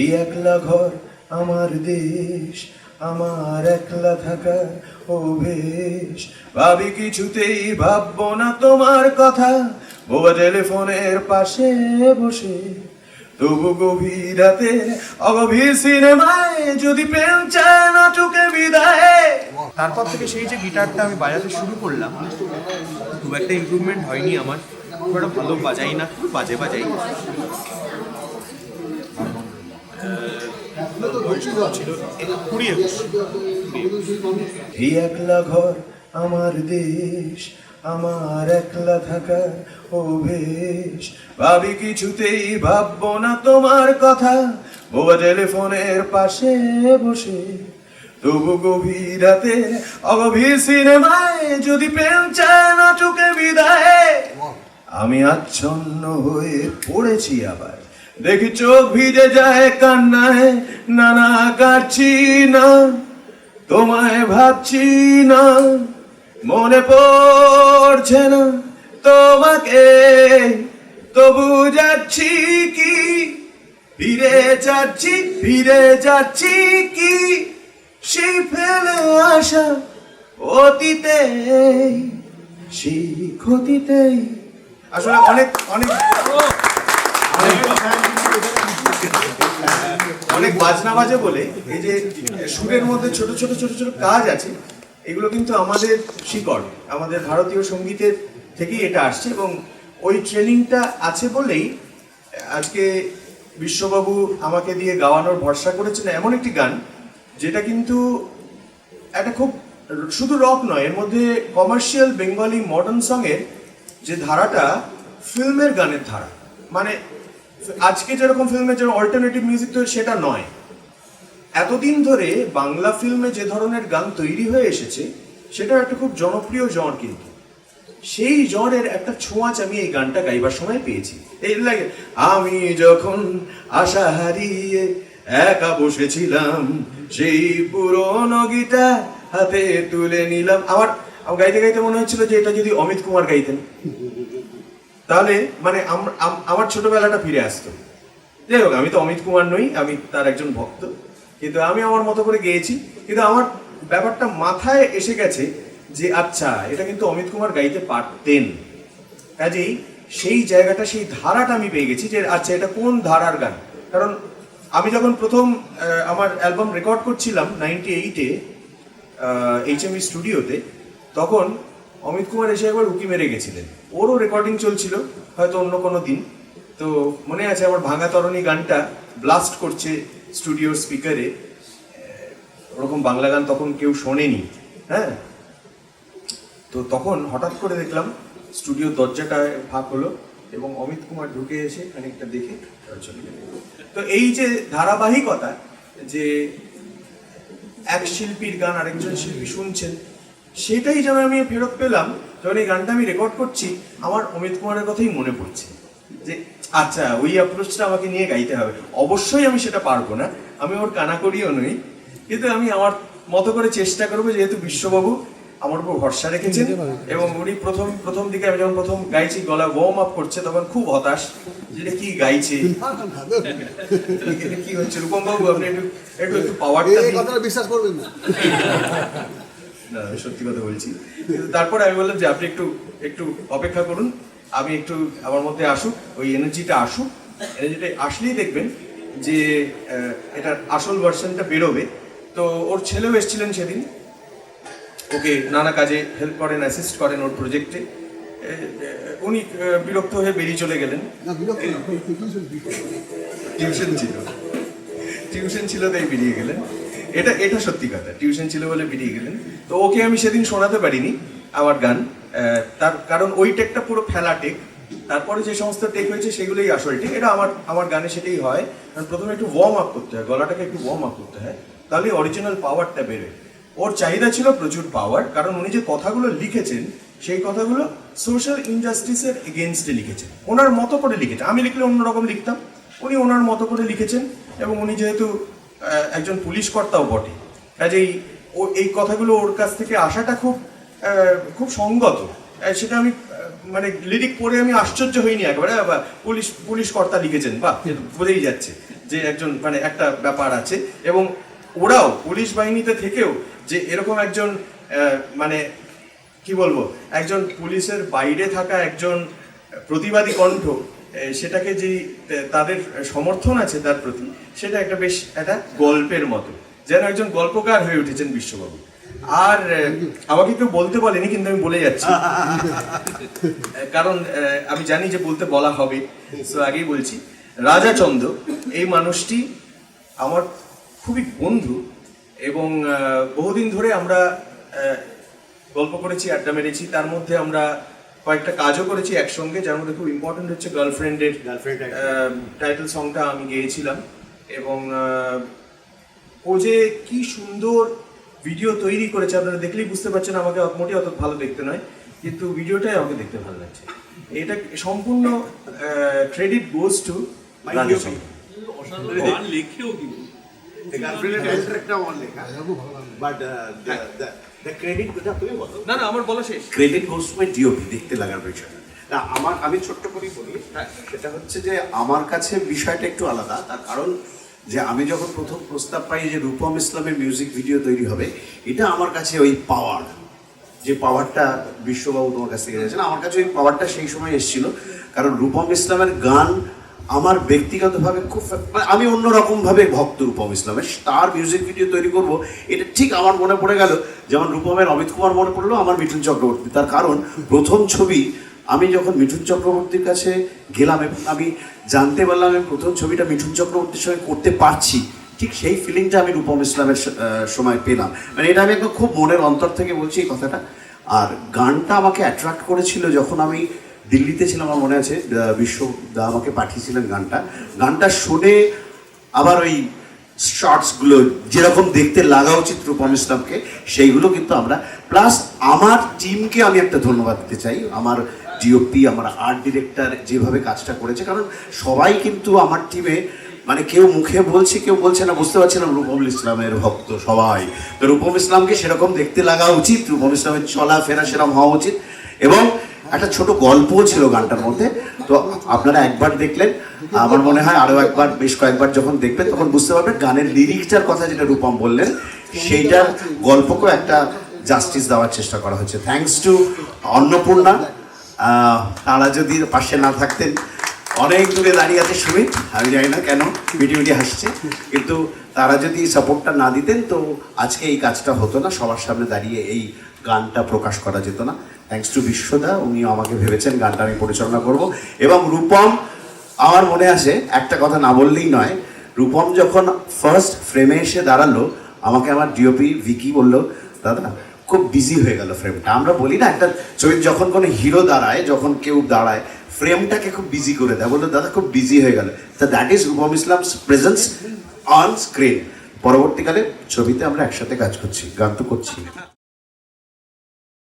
এই একলা ঘর আমার দেশ, আমার একলা থাকা অভেশ ভাবি কিছুতেই ভাববো না তোমার কথা বোবা টেলিফোনের পাশে বসে। তবু গভীর রাতে অগভীর সিনেমায় যদি প্রেম চায় নাটকে বিদায়। তারপর থেকে সেই যে গিটারটা আমি বাজাতে শুরু করলাম, খুব একটা ইমপ্রুভমেন্ট হয়নি আমার। খুব একটা ভালো বাজাই না, খুব বাজে বাজাই। কুড়ি একুশ একলা ঘর আমার দেশ আমার একলা থাকা অভেশ ভাবি কিছুতেই ভাববো না তোমার কথা। বোবা টেলিফোনের পাশে বসে তবু গভীর রাতে অগভীর সিনেমায় যদি প্রেম চায় নাটকে বিদায়। আমি আচ্ছন্ন হয়ে পড়েছি আবার। দেখি চোখ ভিজে যায়, কান্নায় নানা কাটছি না তোমায় ভাবছি না, মনে পড়ছে না তোমাকে। তবু যাচ্ছি কি? ফিরে যাচ্ছি ফিরে যাচ্ছি কি? সেই ফেলে আসা অতীতে সেই ক্ষতিতেই আসলে অনেক অনেক অনেক বাজনা বাজে বলে, এই যে সুরের মধ্যে ছোট ছোট ছোট ছোট কাজ আছে, এগুলো কিন্তু আমাদের শিকড়, আমাদের ভারতীয় সঙ্গীতের থেকেই এটা আসছে এবং ওই ট্রেনিংটা আছে বলেই আজকে বিশ্ববাবু আমাকে দিয়ে গাওয়ানোর ভরসা করেছেন এমন একটি গান, যেটা কিন্তু একটা খুব শুধু রক নয়, এর মধ্যে কমার্শিয়াল বেঙ্গলি মডার্ন সঙ্গের যে ধারাটা ফিল্মের গানের ধারা। মানে আজকে যেরকম ফিল্মে যে অল্টারনেটিভ মিউজিক তো সেটা নয়। এতদিন ধরে বাংলা ফিল্মে যে ধরনের গান তৈরি হয়ে এসেছে সেটা একটা খুব জনপ্রিয় জন কিন্তু। সেই জনের একটা ছোঁয়াচ আমি এই গানটা গাইবার সময় পেয়েছি। এই লাগে, আমি যখন আশা হারিয়ে একা বসেছিলাম, সেই পুরনো গীতা হাতে তুলে নিলাম। আমার গাইতে গাইতে মনে হচ্ছিল যে এটা যদি অমিত কুমার গাইতেন। তাহলে মানে আম- আম- আমার ছোটবেলাটা ফিরে আসতো। যাই হোক, আমি তো অমিত কুমার নই, আমি তার একজন ভক্ত। কিন্তু আমি আমার মতো করে গেয়েছি। কিন্তু আমার ব্যাপারটা মাথায় এসে গেছে যে আচ্ছা এটা কিন্তু অমিত কুমার গাইতে পারতেন। কাজেই সেই জায়গাটা, সেই ধারাটা আমি পেয়ে গেছি যে আচ্ছা এটা কোন ধারার গান? কারণ আমি যখন প্রথম আমার অ্যালবাম রেকর্ড করছিলাম নাইনটি এইটে এইচএমই স্টুডিওতে তখন অমিত কুমার এসে একবার উকি মেরে গেছিলেন। ওরও রেকর্ডিং চলছিল, হয়তো অন্য কোনো দিন। তো মনে আছে আমার ভাঙা তরণী গানটা ব্লাস্ট করছে স্টুডিওর স্পিকারে ওরকম বাংলা গান তখন কেউ শোনেনি হ্যাঁ? তো তখন হঠাৎ করে দেখলাম স্টুডিও দরজাটায় ফাঁক হলো এবং অমিত কুমার ঢুকে এসে খানিকটা দেখে চলে গেলেন তো এই যে ধারাবাহিকতা, যে এক শিল্পীর গান আরেকজন শিল্পী শুনছেন সেটাই যেন আমি ফেরত পেলাম যখন এই গানটা আমি রেকর্ড করছি আমার অমিত কুমারের কথাই মনে পড়ছে। যে আচ্ছা ওই অ্যাপ্রোচটা আমাকে নিয়ে গাইতে হবে। অবশ্যই আমি সেটা পারব না আমি ওর কানাকড়িও নই কিন্তু আমি আমার মতো করে চেষ্টা করব যেহেতু বিশ্ববাবু আমার উপর ভরসা রেখেছেন এবং উনি প্রথম প্রথম দিকে আমি যখন প্রথম গাইছি গলা ওয়ার্ম আপ করছে তখন খুব হতাশ যেটা কি গাইছে? কি হচ্ছে? রূপম বাবু আপনি একটু একটু একটু পাওয়ারটা কথাটা বিশ্বাস করবেন না। না আমি সত্যি কথা বলছি। কিন্তু তারপরে আমি বললাম যে আপনি একটু একটু অপেক্ষা করুন। আমি একটু আমার মধ্যে আসুক ওই এনার্জিটা আসুক। এনার্জিটা আসলেই দেখবেন যে এটার আসল ভার্সনটা বেরোবে। তো ওর ছেলেও এসেছিলেন সেদিন। ওকে নানা কাজে হেল্প করেন অ্যাসিস্ট করেন ওর প্রজেক্টে উনি বিরক্ত হয়ে বেরিয়ে চলে গেলেন। টিউশন ছিল। টিউশন ছিল তাই বেরিয়ে গেলেন। এটা এটা সত্যি কথা। টিউশন ছিল বলে বেরিয়ে গেলেন। তো ওকে আমি সেদিন শোনাতে পারিনি, আমার গান। তার কারণ ওই টেকটা পুরো ফেলা টেক। তারপরে যে সমস্ত টেক হয়েছে সেগুলোই আসল টেক। এটা আমার আমার গানে সেটাই হয়। কারণ প্রথমে একটু ওয়ার্ম আপ করতে হয়, গলাটাকে একটু ওয়ার্ম আপ করতে হয়। তাহলে অরিজিনাল পাওয়ারটা বেরোয়। ওর চাহিদা ছিল প্রচুর পাওয়ার কারণ উনি যে কথাগুলো লিখেছেন, সেই কথাগুলো সোশ্যাল ইনজাস্টিসের এগেনস্টে লিখেছেন। ওনার মতো করে লিখেছেন আমি লিখলে অন্যরকম লিখতাম। উনি ওনার মতো করে লিখেছেন। এবং উনি যেহেতু একজন পুলিশ কর্তাও বটে। কাজেই ও এই কথাগুলো ওর কাছ থেকে আসাটা খুব খুব সঙ্গত। সেটা আমি মানে লিরিক পড়ে আমি আশ্চর্য হইনি একবারে পুলিশ পুলিশ কর্তা লিখেছেন বা বোঝাই যাচ্ছে যে একজন মানে একটা ব্যাপার আছে। এবং ওরাও পুলিশ বাহিনীতে থেকেও যে এরকম একজন মানে কি বলব, একজন পুলিশের বাইরে থাকা একজন প্রতিবাদী কণ্ঠ সেটাকে যে তাদের সমর্থন আছে তার প্রতি, সেটা একটা বেশ একটা গল্পের মতো, যেন একজন গল্পকার হয়ে উঠেছেন বিশ্ববাবু। আর আমাকে কেউ বলতে বলেনি, কিন্তু আমি বলে যাচ্ছি। কারণ আমি জানি যে বলতে বলা হবে, তো আগেই বলছি, রাজা চন্দ এই মানুষটি আমার খুবই বন্ধু এবং বহুদিন ধরে আমরা গল্প করেছি, আড্ডা মেরেছি, তার মধ্যে আমরা কয়েকটা কাজও করেছি একসঙ্গে যার মধ্যে খুব ইম্পর্টেন্ট হচ্ছে গার্লফ্রেন্ডের Girlfriend, টাইটেল সংটা আমি গেয়েছিলাম এবং ও যে কি সুন্দর ভিডিও তৈরি করেছে আপনারা দেখলেই বুঝতে পারছেন আমাকে মোটে অত ভালো দেখতে নয় কিন্তু ভিডিওটাই আমাকে দেখতে ভালো লাগছে। এটা সম্পূর্ণ ক্রেডিট গোজ টু গান লেখেও কি গার্লফ্রেন্ডের টাইটেলটা লেখা। বাট দ্য ক্রেডিট কোথা তুমি বলো। না না আমার বলা শেষ। Credit goes to my DOP দেখতে লাগার বিষয় না আমার আমি ছোট্ট করেই বলি সেটা হচ্ছে যে আমার কাছে বিষয়টা একটু আলাদা তার কারণ যে আমি যখন প্রথম প্রস্তাব পাই যে রূপম ইসলামের মিউজিক ভিডিও তৈরি হবে এটা আমার কাছে ওই পাওয়ার যে পাওয়ারটা বিশ্ববাবু তোমার কাছ থেকে গেছেন আমার কাছে ওই পাওয়ারটা সেই সময় এসেছিল। কারণ রূপম ইসলামের গান আমার ব্যক্তিগতভাবে খুব মানে আমি অন্যরকম ভাবে ভক্ত রূপম ইসলামের। তার মিউজিক ভিডিও তৈরি করব, এটা ঠিক আমার মনে পড়ে গেল। যেমন রূপমের অমিত কুমার মনে পড়ল, আমার মিঠুন চক্রবর্তী। তার কারণ, প্রথম ছবি আমি যখন মিঠুন চক্রবর্তীর কাছে গেলাম এবং আমি জানতে পারলাম আমি প্রথম ছবিটা মিঠুন চক্রবর্তীর সঙ্গে করতে পারছি, ঠিক সেই ফিলিংটা আমি রূপম ইসলামের সময় পেলাম। মানে এটা আমি একদম খুব মনের অন্তর থেকে বলছি এই কথাটা। আর গানটা আমাকে অ্যাট্রাক্ট করেছিল যখন আমি দিল্লিতে ছিলাম আমার মনে আছে বিশ্ব দা আমাকে পাঠিয়েছিলেন গানটা। গানটা শুনে আবার ওই শর্টসগুলো যেরকম দেখতে লাগা উচিত রূপম ইসলামকে, সেইগুলো কিন্তু আমরা প্লাস আমার টিমকে আমি একটা ধন্যবাদ দিতে চাই। আমার ডিওপি আমার আর্ট ডিরেক্টর যেভাবে কাজটা করেছে, কারণ সবাই কিন্তু আমার টিমে মানে কেউ মুখে বলছে, কেউ বলছে না, বুঝতে পারছে না রূপম ইসলামের ভক্ত সবাই। তো রূপম ইসলামকে সেরকম দেখতে লাগা উচিত, রূপম ইসলামের চলা ফেরা সেরকম হওয়া উচিত। এবং একটা ছোট গল্পও ছিল গানটার মধ্যে। তো আপনারা একবার দেখলেন। আমার মনে হয় আরও একবার, বেশ কয়েকবার যখন দেখবেন, তখন বুঝতে পারবেন গানের লিরিকটার কথা যেটা রূপম বললেন, সেইটার গল্পকেও একটা জাস্টিস দেওয়ার চেষ্টা করা হচ্ছে থ্যাঙ্কস টু অন্নপূর্ণা তারা যদি পাশে না থাকতেন, অনেক দূরে দাঁড়িয়ে আছে সুমিত আমি জানি না কেন মিটি হাসছে, কিন্তু তারা যদি সাপোর্টটা না দিতেন, তো আজকে এই কাজটা হতো না, সবার সামনে দাঁড়িয়ে এই গানটা প্রকাশ করা যেত না। থ্যাংকস টু বিশ্বদা উনি আমাকে ভেবেছেন গানটা আমি পরিচালনা করব। এবং রূপম, আমার মনে আছে, একটা কথা না বললেই নয়, রূপম যখন ফার্স্ট ফ্রেমে এসে দাঁড়াল, আমাকে আমার ডিওপি ভিকি বলল, দাদা, খুব বিজি হয়ে গেল ফ্রেমটা আমরা বলি না, একটা ছবির যখন কোনো হিরো দাঁড়ায়, যখন কেউ দাঁড়ায় ফ্রেমটাকে খুব বিজি করে দেয়। বলল, দাদা, খুব বিজি হয়ে গেল। তা that is Rupam Islam's presence on screen পরবর্তীকালে ছবিতে আমরা একসাথে কাজ করছি, গান তো করছি।